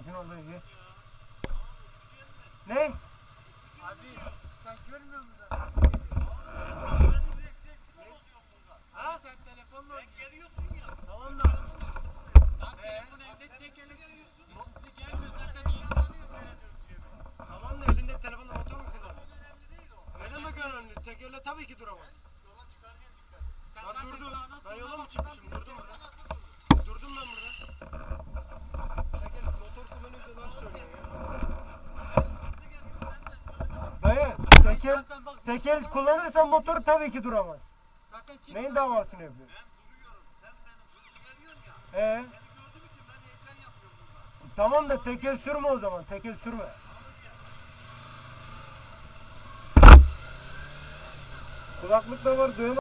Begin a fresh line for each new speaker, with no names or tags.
Sakin ol dayı geç. Ne?
Abi sen görmüyor musun zaten? Ha? Sen telefonla oynuyorsun.
Tamam da
Lan telefon evde tek ele Sesi gelmiyor zaten iyi.
tamam da elinde telefonla motor mu kullanıyorsun? Ne demek önemli? Tekerle tabii ki duramaz.
Sen
Lan
zaten
durdum.
sağına
Ben
soluna
yola mı çıkmışım? Durdum. Durdum ben burada. Teker motor kullanınca daha söylüyor ya.
Zaten bak-
tekel kullanırsan motor tabii ki duramaz.
Zaten
Neyin davasını yapıyor? Ee? Tamam da tekel sürme o zaman. Tekel sürme. Kulaklık da var. Düğme